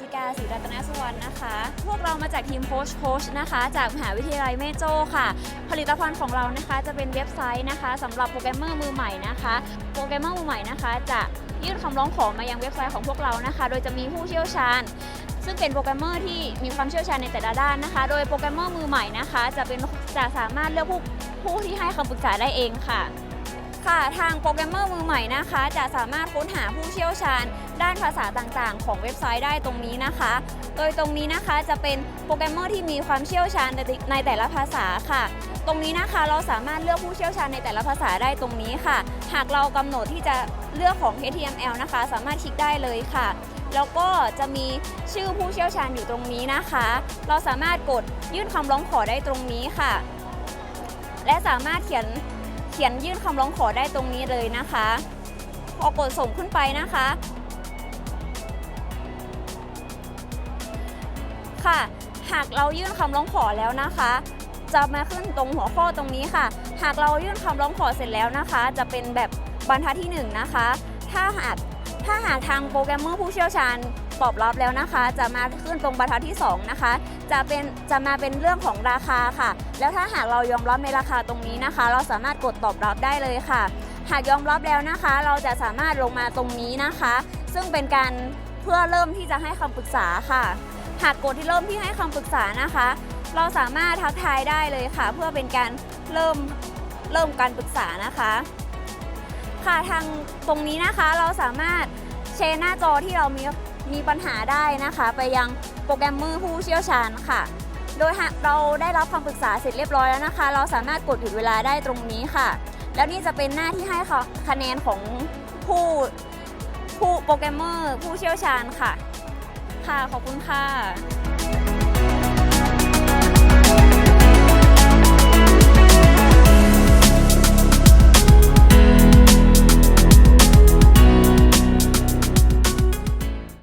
จิกาศรีรัตนสุวรรณนะคะ พวกเรามาจากทีมโค้ชโค้ชนะคะ จากมหาวิทยาลัยแม่โจ้ค่ะ ผลิตภัณฑ์ของเรานะคะ จะเป็นเว็บไซต์นะคะสำหรับโปรแกรมเมอร์มือใหม่นะคะโปรแกรมเมอร์มือใหม่นะคะ จะยื่นคำร้องขอมายังเว็บไซต์ของพวกเรานะคะ โดยจะมีผู้เชี่ยวชาญ ซึ่งเป็นโปรแกรมเมอร์ที่มีความเชี่ยวชาญในแต่ละด้านนะคะ โดยโปรแกรมเมอร์มือใหม่นะคะ จะเป็นจะสามารถเลือกผู้ผู้ที่ให้คำปรึกษาได้เองค่ะ ค่ะ ทางโปรแกรมเมอร์มือใหม่นะคะ จะสามารถค้นหาผู้เชี่ยวชาญ ด้านภาษาต่างๆ ของเว็บไซต์ได้ตรงนี้นะคะ โดยตรงนี้นะคะจะเป็นโปรแกรมเมอร์ที่มีความเชี่ยวชาญในแต่ละภาษาค่ะ ตรงนี้นะคะเราสามารถเลือกผู้เชี่ยวชาญในแต่ละภาษาได้ตรงนี้ค่ะ หากเรากำหนดที่จะเลือกของ HTML นะคะ สามารถคลิกได้เลยค่ะ แล้วก็จะมีชื่อผู้เชี่ยวชาญอยู่ตรงนี้นะคะ เราสามารถกดยื่นคำร้องขอได้ตรงนี้ค่ะ และสามารถเขียน ขียนยื่นคำร้องขอได้ตรงนี้เลยนะคะ พอกดส่งขึ้นไปนะคะ ค่ะ หากเรายื่นคำร้องขอแล้วนะคะ จะมาขึ้นตรงหัวข้อตรงนี้ค่ะ หากเรายื่นคำร้องขอเสร็จแล้วนะคะ จะเป็นแบบบรรทัดที่ 1 นะคะ ถ้าหาก ถ้าหากทางโปรแกรมเมอร์ผู้เชี่ยวชาญตอบรับแล้วนะคะ จะมาขึ้นตรงบรรทัดที่ 2 นะคะ จะเป็นจะมาเป็นเรื่องของราคาค่ะ แล้วถ้าหากเรายอมรับในราคาตรงนี้นะคะ เราสามารถกดตอบรับได้เลยค่ะ หากยอมรับแล้วนะคะ เราจะสามารถลงมาตรงนี้นะคะ ซึ่งเป็นการเพื่อเริ่มที่จะให้คำปรึกษาค่ะ หากกดที่เริ่มที่ให้คำปรึกษานะคะ เราสามารถทักทายได้เลยค่ะ เพื่อเป็นการเริ่มเริ่มการปรึกษานะคะ ค่ะทางตรงนี้นะคะเราสามารถแชร์หน้าจอที่เรามีมีปัญหาได้นะคะ ไปยังโปรแกรมเมอร์ผู้เชี่ยวชาญค่ะ โดยหากเราได้รับคำปรึกษาเสร็จเรียบร้อยแล้วนะคะ เราสามารถกดหยุดเวลาได้ตรงนี้ค่ะ แล้วนี่จะเป็นหน้าที่ให้คคะแนนของผู้ผู้โปรแกรมเมอร์ผู้เชี่ยวชาญค่ะ ค่ะขอบคุณค่ะ